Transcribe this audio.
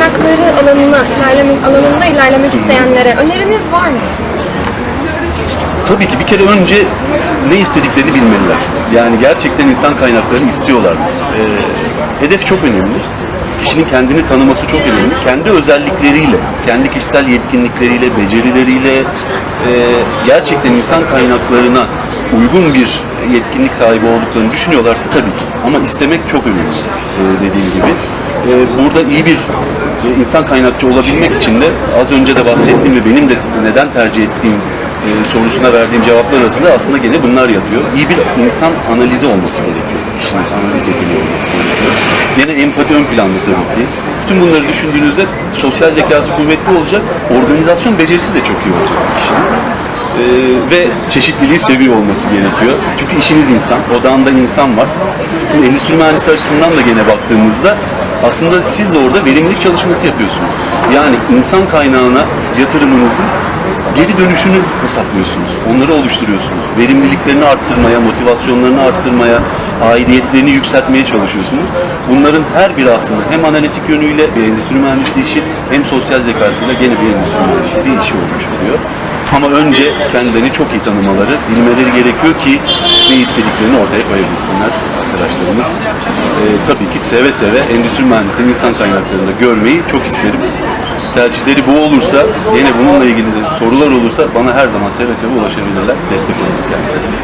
kaynakları alanına, ilerleme, alanında ilerlemek isteyenlere öneriniz var mı? Tabii ki bir kere önce ne istediklerini bilmeliler. Yani gerçekten insan kaynaklarını istiyorlar. Ee, hedef çok önemli. Kişinin kendini tanıması çok önemli. Kendi özellikleriyle, kendi kişisel yetkinlikleriyle, becerileriyle e, gerçekten insan kaynaklarına uygun bir yetkinlik sahibi olduklarını düşünüyorlarsa tabii ki. Ama istemek çok önemli e, dediğim gibi. E, burada iyi bir e, insan kaynakçı olabilmek için de az önce de bahsettiğim ve benim de neden tercih ettiğim e, sorusuna verdiğim cevaplar arasında aslında gene bunlar yatıyor. İyi bir insan analizi olması gerekiyor. Kişinin analiz yeteneği olması gerekiyor. Gene empati ön planda tabii ki. Bütün bunları düşündüğünüzde sosyal zekası kuvvetli olacak, organizasyon becerisi de çok iyi olacak kişinin. E, ve çeşitliliği seviyor olması gerekiyor. Çünkü işiniz insan, odağında insan var. Endüstri mühendisliği açısından da gene baktığımızda aslında siz de orada verimlilik çalışması yapıyorsunuz. Yani insan kaynağına yatırımınızın geri dönüşünü hesaplıyorsunuz. Onları oluşturuyorsunuz. Verimliliklerini arttırmaya, motivasyonlarını arttırmaya, aidiyetlerini yükseltmeye çalışıyorsunuz. Bunların her biri aslında hem analitik yönüyle bir endüstri mühendisliği işi hem sosyal zekasıyla gene bir endüstri mühendisliği işi olmuş oluyor. Ama önce kendilerini çok iyi tanımaları, bilmeleri gerekiyor ki ne istediklerini ortaya koyabilsinler arkadaşlarımız. Ee, tabii ki seve seve endüstri mühendisliği insan kaynaklarında görmeyi çok isterim. Tercihleri bu olursa, yine bununla ilgili sorular olursa bana her zaman seve seve ulaşabilirler. Destek kendilerine.